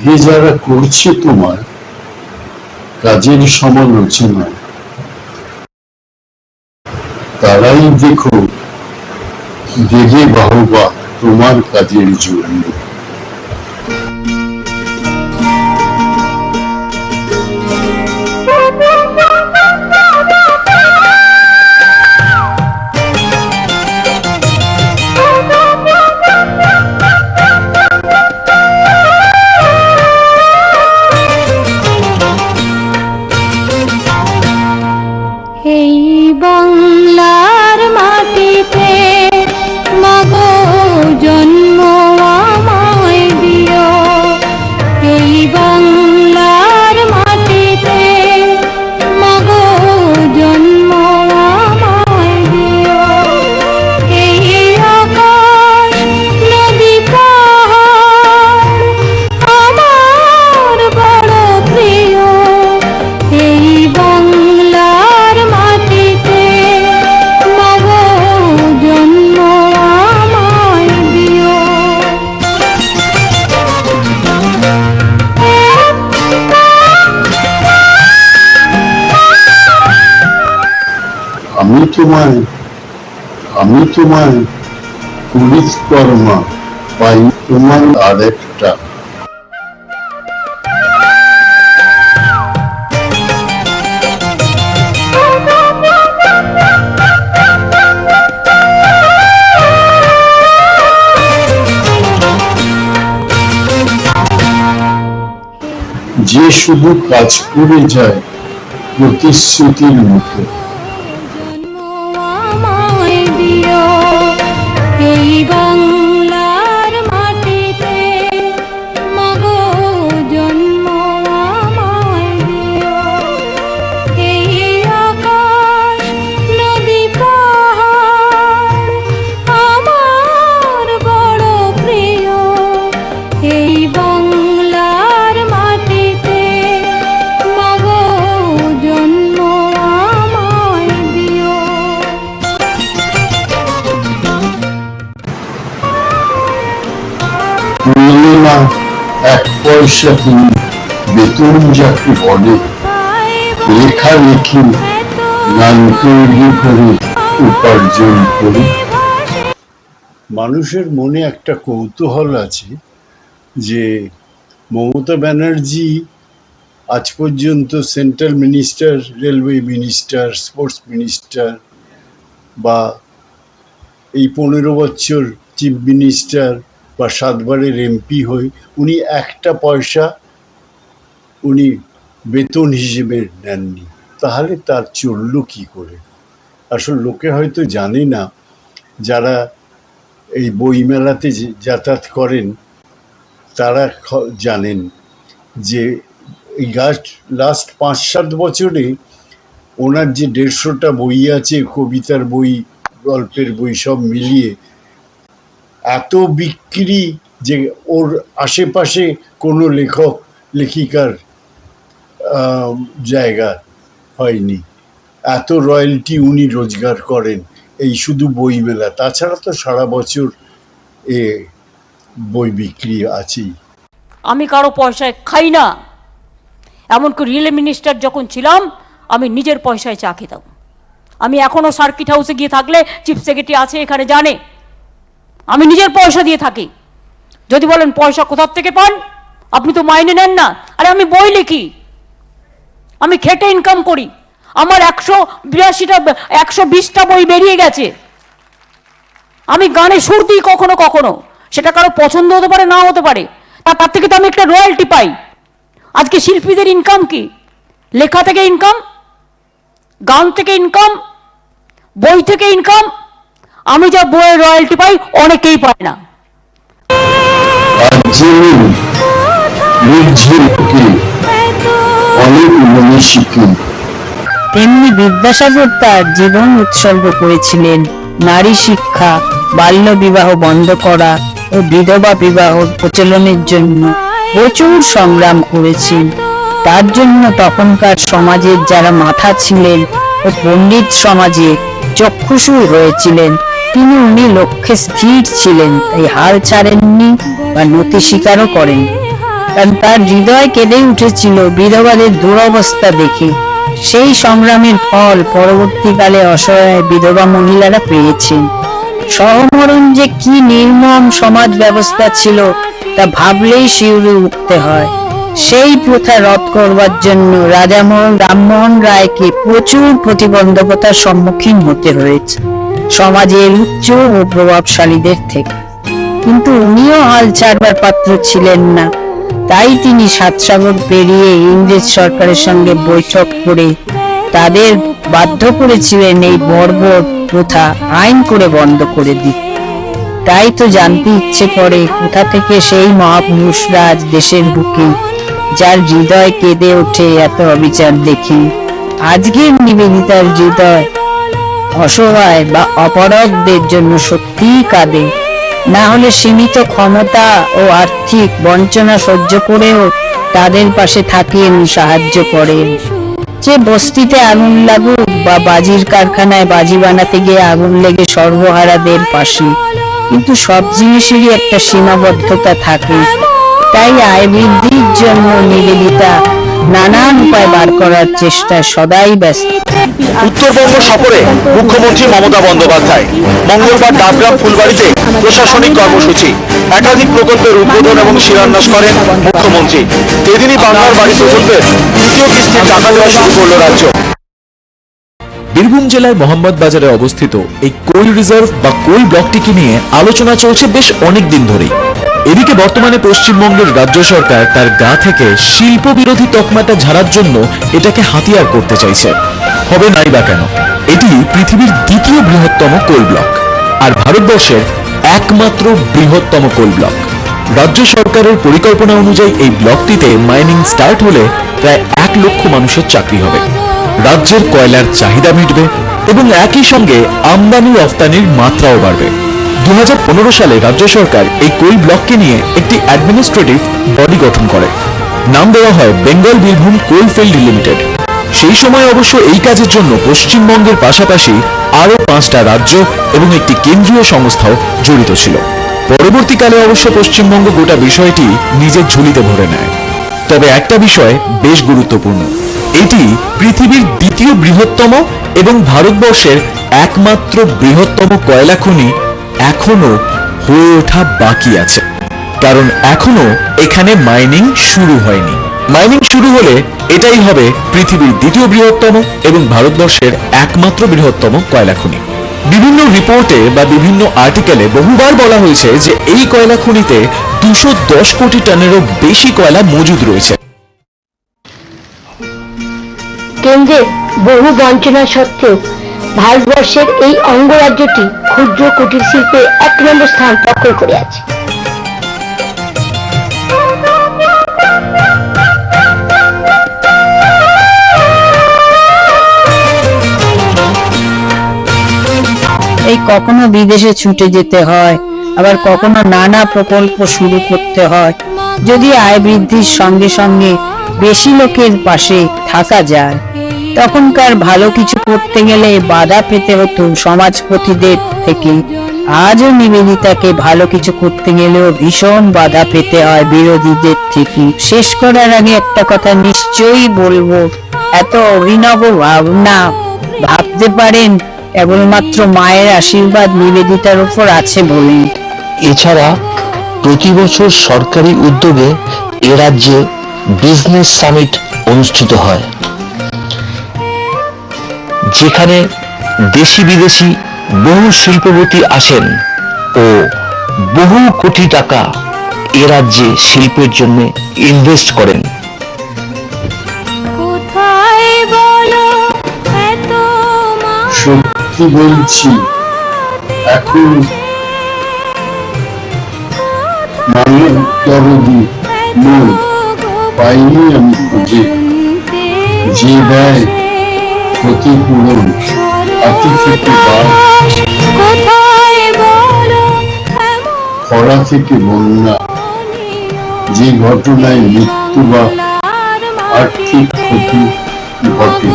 আজকে যারা করছে তোমার কাজের সমালোচনা তারাই দেখো দেবে বাহবা তোমার কাজের জন্য। আমি তোমায় আমি তোমায় কর্মা পাই তোমার আরেকটা। যে শুধু কাজ করে যায় প্রতিশ্রুতির মতো পয়সা বেতন যাকে বলে লেখালেখি গান তৈরি করে উপার্জন করি মানুষের মনে একটা কৌতূহল আছে যে মমতা ব্যানার্জি আজ পর্যন্ত central minister, railway minister, sports minister বা এই পনেরো বছর চিফ মিনিস্টার বা সাতবারের এমপি হয়ে উনি একটা পয়সা উনি বেতন হিসেবে নেননি। তাহলে তার চলল কি করে? আসল লোকে হয়তো জানে না, যারা এই বইমেলাতে যাতায়াত করেন, তারা জানেন যে এই লাস্ট লাস্ট পাঁচ সাত বছরে ওনার যে দেড়শোটা বই আছে, কবিতার বই, গল্পের বই সব মিলিয়ে এত বিক্রি যে ওর আশেপাশে কোনো লেখক, লেখিকার জায়গা হয়নি। এত রয়্যালটি উনি রোজগার করেন, এই শুধু বই মেলা তাছাড়া তো সারা বছর এ বই বিক্রি আছেই। আমি কারও পয়সায় খাই না। এমনকি রিলে মিনিস্টার যখন ছিলাম, আমি নিজের পয়সায় চা খেতাম। আমি এখনও সার্কিট হাউসে গিয়ে থাকলে চিফ সেক্রেটারি আছে, এখানে জানে। আমি নিজের পয়সা দিয়ে থাকি। যদি বলেন পয়সা কোথার থেকে পান? আপনি তো মাইনে নেন না। আরে আমি বই লিখি। আমি খেটে ইনকাম করি। আমার একশো বিরাশিটা, একশো বিশটা বই বেরিয়ে গেছে। আমি গানে সুর দিই কখনো কখনো। সেটা কারও পছন্দ হতে পারে না হতে পারে। তার থেকে তো আমি একটা রয়্যালটি পাই। আজকে শিল্পীদের ইনকাম কি? লেখা থেকে ইনকাম গান থেকে ইনকাম বই থেকে ইনকাম আমি যা বইয়ের রয়্যালটি পাই অনেকেই পায় না। তেমনি বিদ্যাসাগর তার জীবন উৎসর্গ করেছিলেন। নারী শিক্ষা বাল্য বিবাহ বন্ধ করা ও বিধবা বিবাহ প্রচলনের জন্য প্রচুর সংগ্রাম করেছেন। তার জন্য তখনকার সমাজের যারা মাথা ছিলেন ও পণ্ডিত সমাজে চক্ষুষু হয়েছিলেন তিনি উনি লক্ষ্যে স্থির ছিলেন, তাই হাল ছাড়েননি বা নতি স্বীকারও করেন কারণ তার হৃদয় কেঁদে উঠেছিল বিধবাদের দুরবস্থা দেখে। সেই সংগ্রামের ফল পরবর্তীকালে অসহায় বিধবা মহিলারা পেয়েছেন। সহমরণ যে কি নির্মম সমাজ ব্যবস্থা ছিল, তা ভাবলেই শিউরে উঠতে হয়। সেই প্রথা রদ করবার জন্য রাজামোহন রামমোহন রায়কে প্রচুর প্রতিবন্ধকতার সম্মুখীন হতে হয়েছে। সমাজের উচ্চ ও প্রভাবশালীদের থেকে। কিন্তু উনিও হাল ছাড়বার পাত্র ছিলেন না। তাই তিনি সাতসাগর পেরিয়ে ইংরেজ সরকারের সঙ্গে বৈঠক করে তাদের বাধ্য করেছিলেন এই বর্বর প্রথা আইন করে বন্ধ করে দিতে। তাই তো জানতে ইচ্ছে করে কোথা থেকে সেই মহাপুরুষরা আজ দেশের বুকে, যার হৃদয় কেঁদে ওঠে এত অবিচার দেখি। আজকের নিবেদিতার হৃদয় অসহায় বা অপরাধদের জন্য সত্যিই কাঁদে। না হলে সীমিত ক্ষমতা ও আর্থিক বঞ্চনা সহ্য করেও তাদের পাশে থাকেন সাহায্য করেন। যে বস্তিতে আগুন লাগুক বা বাজির কারখানায় বাজি বানাতে গিয়ে আগুন লেগে সর্বহারাদের পাশে। কিন্তু সব জিনিসেরই একটা সীমাবদ্ধতা থাকে। তাই আয় বৃদ্ধির জন্য নিবেদিতা নানান উপায় বার করার চেষ্টায় সদাই ব্যস্ত। উত্তরবঙ্গ সফরে মুখ্যমন্ত্রী মমতা বন্দ্যোপাধ্যায়। মঙ্গলবার ডাবগ্রাম ফুলবাড়িতে প্রশাসনিক কর্মসূচি। একাধিক প্রকল্পের উদ্বোধন এবং শিলান্যাস করেন মুখ্যমন্ত্রী। এদিনই বাংলার বাড়ি প্রকল্পের তৃতীয় কিস্তির টাকা দেওয়া শুরু করল রাজ্য। বীরভূম জেলার মোহাম্মদ বাজারে অবস্থিত এই কোল রিজার্ভ বা কোল ব্লকটিকে নিয়ে আলোচনা চলছে বেশ অনেক দিন ধরেই। এদিকে বর্তমানে পশ্চিমবঙ্গের রাজ্য সরকার তার গা থেকে শিল্প বিরোধী তকমাটা ঝাড়ার জন্য এটাকে হাতিয়ার করতে চাইছে। হবে নাই বা কেন? এটি পৃথিবীর দ্বিতীয় বৃহত্তম কোল ব্লক, আর ভারতবর্ষের একমাত্র বৃহত্তম কোল ব্লক। রাজ্য সরকারের পরিকল্পনা অনুযায়ী এই ব্লকটিতে মাইনিং স্টার্ট হলে প্রায় এক লক্ষ মানুষের চাকরি হবে। রাজ্যের কয়লার চাহিদা মিটবে এবং একই সঙ্গে আমদানি রফতানির মাত্রাও বাড়বে। দু হাজার পনেরো সালে রাজ্য সরকার এই কোল ব্লককে নিয়ে একটি অ্যাডমিনিস্ট্রেটিভ বডি গঠন করে। নাম দেওয়া হয় Bengal Birbhum coal field limited. সেই সময় অবশ্য এই কাজের জন্য পশ্চিমবঙ্গের পাশাপাশি আরও পাঁচটা রাজ্য এবং একটি কেন্দ্রীয় সংস্থাও জড়িত ছিল। পরবর্তীকালে অবশ্য পশ্চিমবঙ্গ গোটা বিষয়টি নিজের ঝুলিতে ভরে নেয়। তবে একটা বিষয় বেশ গুরুত্বপূর্ণ। এটি পৃথিবীর দ্বিতীয় বৃহত্তম এবং ভারতবর্ষের একমাত্র বৃহত্তম কয়লা খনি এখনও হয়ে ওঠা বাকি আছে। কারণ এখনও এখানে মাইনিং শুরু হয়নি। মাইনিং শুরু হলে এটাই হবে পৃথিবীর দ্বিতীয় বৃহত্তম এবং ভারতবর্ষের একমাত্র বৃহত্তম কয়লা খনি বিভিন্ন রিপোর্টে বা বিভিন্ন আর্টিকেলে বহুবার বলা হয়েছে যে এই কয়লা খনিতে দুশো দশ কোটি টনেরও বেশি কয়লা মজুদ রয়েছে। কেন্দ্রের বহু বঞ্চনা সত্ত্বেও ভারতবর্ষের এই অঙ্গরাজ্যটি ক্ষুদ্র কুটির শিল্পে এক নম্বর স্থান দখল করে আছে। এই কখনো বিদেশে ছুটে যেতে হয়, আবার কখনো নানা প্রকল্প শুরু করতে হয়। যদি আয় বৃদ্ধির সঙ্গে সঙ্গে বেশি লোকের পাশে থাকা যায় তখনকার ভালো কিছু করতে গেলে বাধা পেতে হতো সমাজপতিদের থেকে। আজও নিবেদিতাকে ভালো কিছু করতে গেলেও ভীষণ বাধা পেতে হয় বিরোধীদের থেকে। শেষ করার আগে একটা কথা নিশ্চয়ই বলব, এত অভিনব ভাবনা ভাবতে পারেন কেবলমাত্র মায়ের আশীর্বাদ নিবেদিতার উপর আছে বলে এছাড়া প্রতি বছর সরকারি উদ্যোগে এ রাজ্যে বিজনেস সামিট অনুষ্ঠিত হয়। যেখানে দেশি বিদেশি বহু শিল্পপতি আসেন ও বহু কোটি টাকা এ রাজ্যে শিল্পের জন্য ইনভেস্ট করেন। কোথায় বলো এত সত্যি বলছি এখন দরদি পাইনি আমি খুঁজে। যে দেয় ক্ষতিপূরণ খরা থেকে বন্যা। যে ঘটনায় মৃত্যু বা আর্থিক ক্ষতি ঘটে।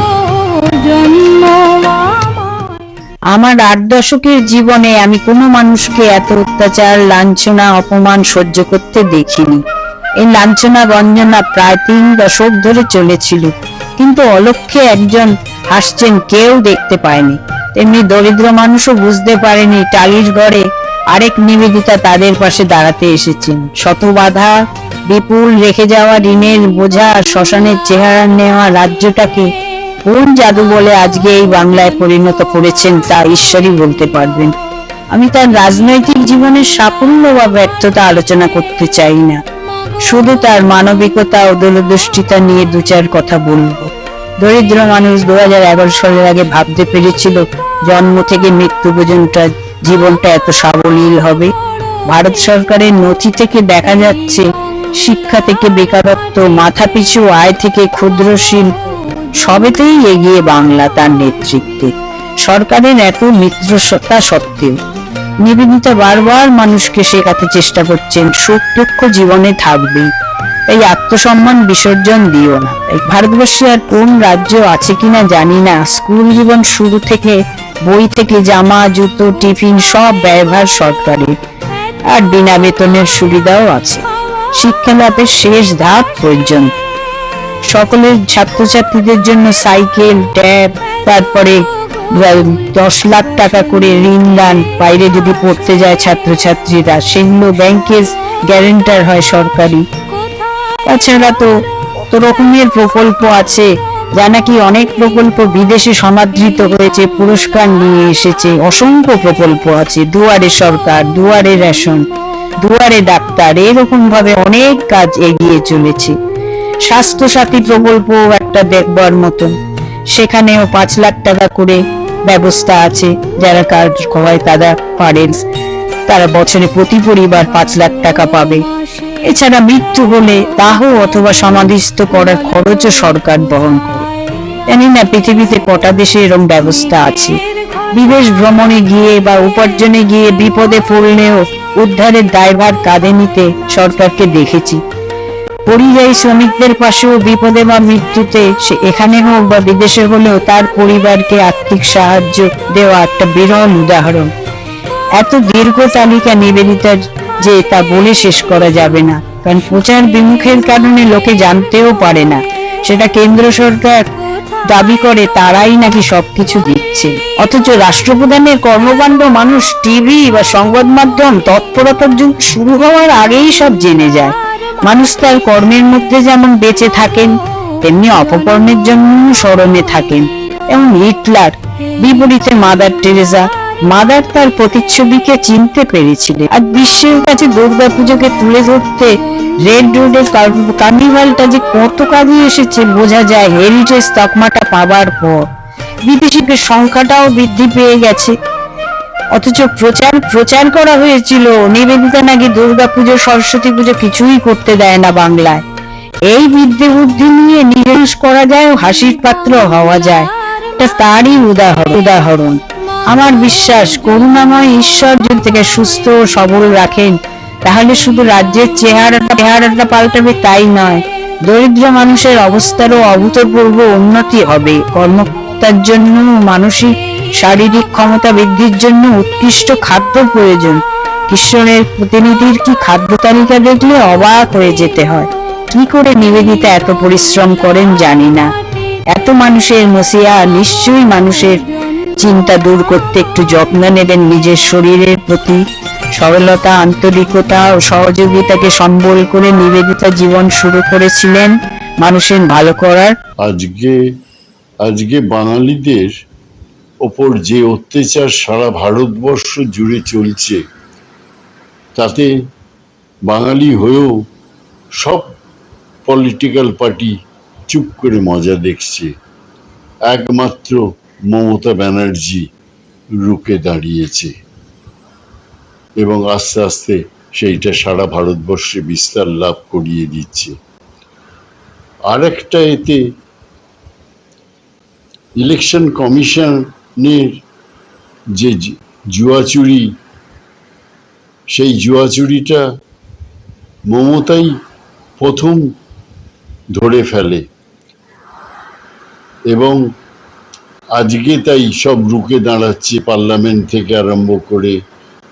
আমার আট দশকের জীবনে আমি কোনো মানুষকে এত অত্যাচার লাঞ্ছনা অপমান সহ্য করতে দেখিনি। এই লাঞ্ছনা গঞ্জনা প্রায় তিন দশক ধরে চলেছিল। কিন্তু অলক্ষ্যে একজন হাসছেন কেউ দেখতে পায়নি। তেমনি দরিদ্র মানুষও বুঝতে পারেনি টালির ঘরে আরেক নিবেদিতা তাদের পাশে দাঁড়াতে এসেছেন। শত বাধা বিপুল রেখে যাওয়া ঋণের বোঝা শ্মশানের চেহারা নেওয়া রাজ্যটাকে কোন জাদু বলে আজকে এই বাংলায় পরিণত করেছেন তা ঈশ্বরই বলতে পারবেন। আমি তার রাজনৈতিক জীবনের সাফল্য বা ব্যর্থতা আলোচনা করতে চাই না। শুধু তার মানবিকতা ও দূরদৃষ্টিতা নিয়ে দু চার কথা বলব। দরিদ্র মানুষ দু হাজার এগারো সালের আগে ভাবতে পেরেছিল জন্ম থেকে মৃত্যু পর্যন্ত জীবনটা এত সাবলীল হবে। ভারত সরকারের নথি থেকে দেখা যাচ্ছে, শিক্ষা থেকে বেকারত্ব মাথাপিছু আয় থেকে ক্ষুদ্র শিল্প, সবেতেই এগিয়ে বাংলা তার নেতৃত্বে। সরকারের এত মিত্রতা সত্ত্বেও নিবেদিতা বারবার মানুষকে শেখাতে চেষ্টা করছেন, সুখ দুঃখ জীবনে থাকবেই। তাই আত্মসম্মান বিসর্জন দিও না। তাই ভারতবর্ষে আর কোন রাজ্য আছে কিনা জানি না। স্কুল জীবন শুরু থেকে, বই থেকে জামা, জুতো, টিফিন সব ব্যয়ভার সরকারের। আর বিনা বেতনের সুবিধাও আছে। শিক্ষা লাভের শেষ ধাপ পর্যন্ত। সকলের ছাত্রছাত্রীদের জন্য সাইকেল, ট্যাব, তারপরে দশ লাখ টাকা করে ঋণ দান। বাইরে যদি পড়তে যায় ছাত্রছাত্রীরা, সেগুলো ব্যাংকের গ্যারেন্টার হয় সরকারি। তাছাড়া তো কত রকমের প্রকল্প আছে। যা নাকি অনেক প্রকল্প বিদেশে সমাদৃত হয়েছে, পুরস্কার নিয়ে এসেছে। অসংখ্য প্রকল্প আছে। দুয়ারে সরকার, দুয়ারে রেশন, দুয়ারে ডাক্তার এরকম ভাবে অনেক কাজ এগিয়ে চলেছে। স্বাস্থ্য সাথী প্রকল্প একটা দেখবার মতন। সেখানেও পাঁচ লাখ টাকা করে ব্যবস্থা আছে। যারা কাজ হয়, তারা পারেন। তারা বছরে প্রতি পরিবার পাঁচ লাখ টাকা পাবে। এছাড়া মৃত্যু হলে দাহ অথবা সমাধিস্থ করার খরচও সরকার বহন করে। জানি না, পৃথিবীতে কটা দেশে এরকম ব্যবস্থা আছে। বিদেশ ভ্রমণে গিয়ে বা উপার্জনে গিয়ে বিপদে পড়লেও উদ্ধারের দায়ভার কাঁধে নিতে সরকারকে দেখেছি। পরিযায়ী শ্রমিকদের পাশেও বিপদে বা মৃত্যুতে সে এখানে হোক বা বিদেশে হলেও তার পরিবারকে আর্থিক সাহায্য দেওয়া একটা বিরল উদাহরণ। এত দীর্ঘ তালিকা নিবেদিতার যে তা বলে শেষ করা যাবে না, কারণ প্রচার বিমুখের কারণে লোকে জানতেও পারে না। সেটা কেন্দ্র সরকার দাবি করে, তারাই নাকি সবকিছু দিচ্ছে। অথচ রাষ্ট্রপ্রধানের কর্মকাণ্ড মানুষ টিভি বা সংবাদ মাধ্যম তৎপরতার যুগ শুরু হওয়ার আগেই সব জেনে যায়। মানুষ তার কর্মের মধ্যে যেমন বেঁচে থাকেন, তেমনি অপকর্মের জন্য স্মরণে থাকেন। এবং হিটলার, বিপরীতে মাদার টেরেসা মাদার তার প্রতিচ্ছবিকে চিনতে পেরেছিলেন আর বিশ্বের কাছে দুর্গা পুজোকে তুলে ধরতে রেড রোডের কার্নিভালটা যে কত কাজে এসেছে বোঝা যায় হেরিটেজ তকমাটা পাবার পর। বিদেশিদের সংখ্যাটাও বৃদ্ধি পেয়ে গেছে। অথচ প্রচার প্রচার করা হয়েছিল নিবেদিতা নাকি দুর্গা পুজো, সরস্বতী পুজো কিছুই করতে দেয় না বাংলায়। এই বিদ্যে বুদ্ধি নিয়ে নিরাশ করা যায় ও হাসির পাত্র হওয়া যায়। তারই উদাহরণ উদাহরণ। আমার বিশ্বাস, করুণাময় ঈশ্বর যদি থেকে সুস্থ ও সবল রাখেন, তাহলে শুধু রাজ্যের চেহারাটা চেহারাটা পাল্টাবে তাই নয়, দরিদ্র মানুষের অবস্থারও অভূতপূর্ব উন্নতি হবে। কর্মকর্তার জন্য, মানসিক, শারীরিক ক্ষমতা বৃদ্ধির জন্য উৎকৃষ্ট খাদ্য প্রয়োজন। কিশোরের প্রতিনিধির কি খাদ্য তালিকা দেখলে অবাক হয়ে যেতে হয়। কি করে নিবেদিতা এত পরিশ্রম করেন জানি না। এত মানুষের মসিয়া নিশ্চয়ই মানুষের চিন্তা দূর করতে একটু যত্ন নেবেন নিজের শরীরের প্রতি। সরলতা, আন্তরিকতা ও সহযোগিতাকে সম্বল করে নিবেদিতা জীবন শুরু করেছিলেন মানুষের ভালো করার। আজকে আজকে বাঙালিদের ওপর যে অত্যাচার সারা ভারতবর্ষ জুড়ে চলছে, তাতে বাঙালি হয়েও সব পলিটিক্যাল পার্টি চুপ করে মজা দেখছে। একমাত্র মমতা ব্যানার্জি রুখে দাঁড়িয়েছে। এবং আস্তে আস্তে সেইটা সারা ভারতবর্ষে বিস্তার লাভ করিয়ে দিচ্ছে। আরেকটা এতে ইলেকশন কমিশনের যে জুয়াচুরি, সেই জুয়াচুরিটা মমতাই প্রথম ধরে ফেলে। এবং আজকে তাই সব রুখে দাঁড়াচ্ছে পার্লামেন্ট থেকে আরম্ভ করে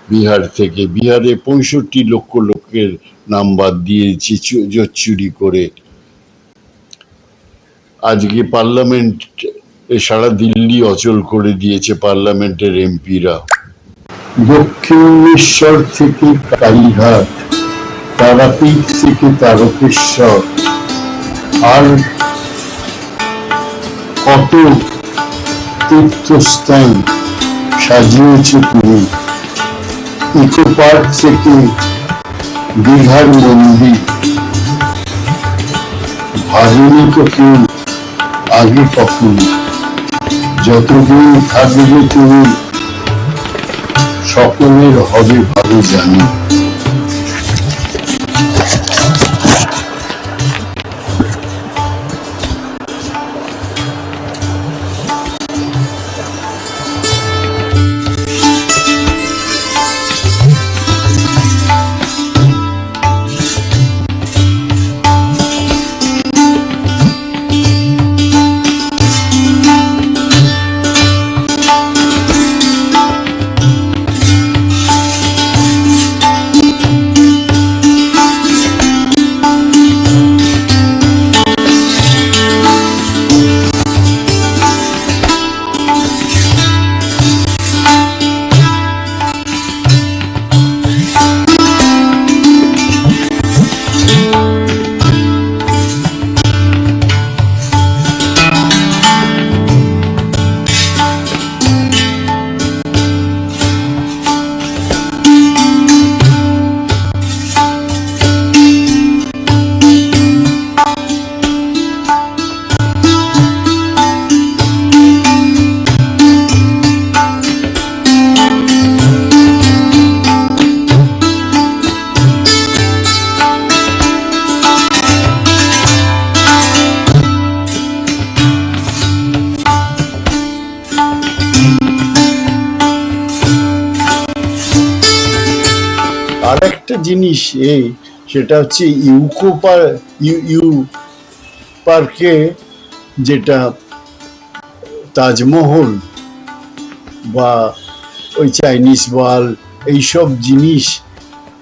বিহার থেকে। বিহারে পঁয়ষট্টি লক্ষ লোকের নাম বাদ দিয়েছে চু- করে। আজকে পার্লামেন্ট সারা দিল্লি অচল করে দিয়েছে পার্লামেন্টের এমপিরা। দক্ষিণেশ্বর থেকে কালীঘাট, তারাপীঠ থেকে তারকেশ্বর, আর কত তীর্থস্থান সাজিয়েছে তুমি ইকো পার্ক থেকে দীঘার মন্দির ভাবিনি তো কেউ আগে কখনো। যতদিন থাকবে তুমি সকলের হবে ভালো জানি। জিনিস এই, সেটা হচ্ছে ইউকো পার্ক ইউ ইউ পার্কে যেটা তাজমহল বা ওই চাইনিজ ওয়াল, এইসব জিনিস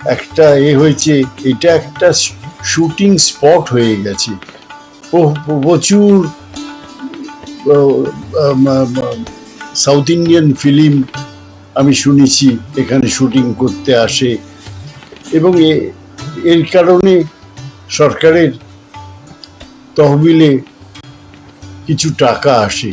একটা এ হয়েছে, এটা একটা শুটিং স্পট হয়ে গেছে। প- প্রচুর সাউথ ইন্ডিয়ান ফিল্ম আমি শুনেছি, এখানে শুটিং করতে আসে। এবং এর কারণে সরকারের তহবিলে কিছু টাকা আসে।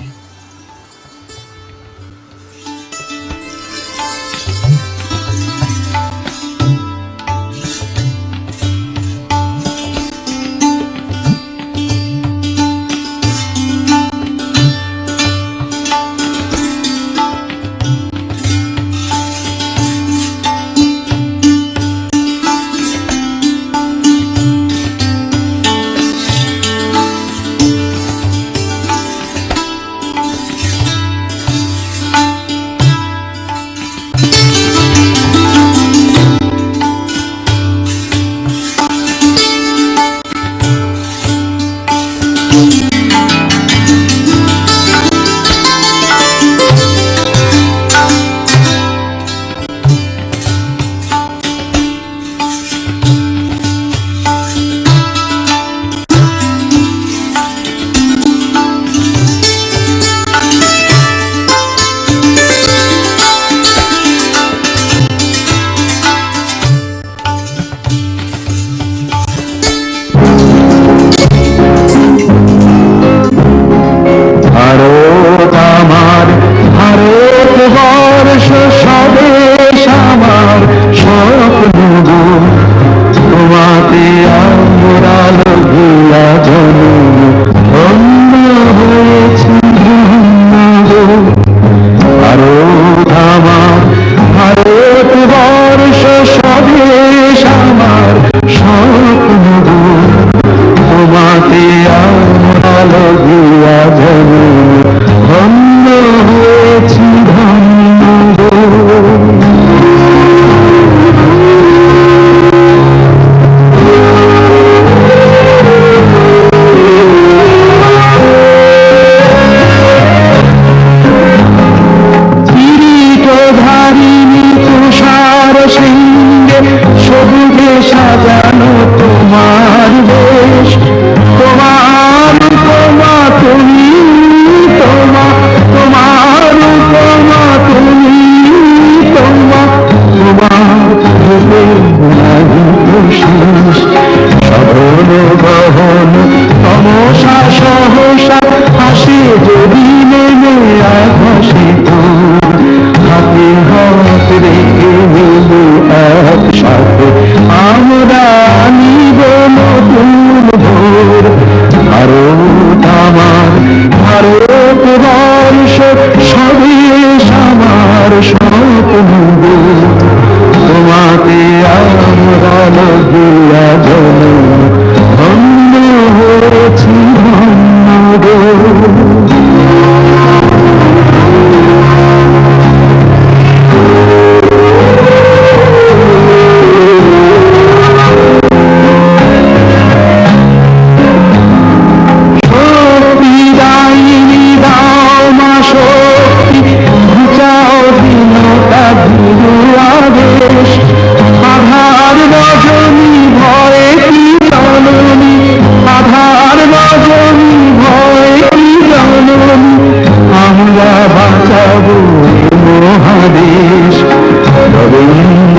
Hallelujah, Hallelujah.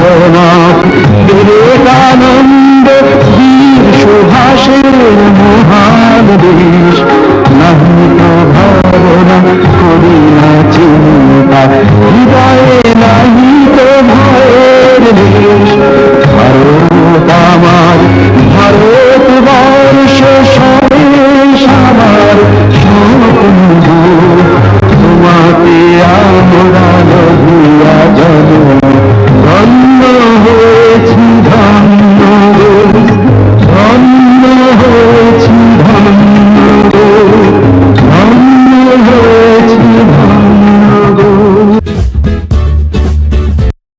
বন্দনা বিবেকানন্দ বিশ্বভাষের মহান দেশ। নাহি ভাবনা করি না চিন্তা।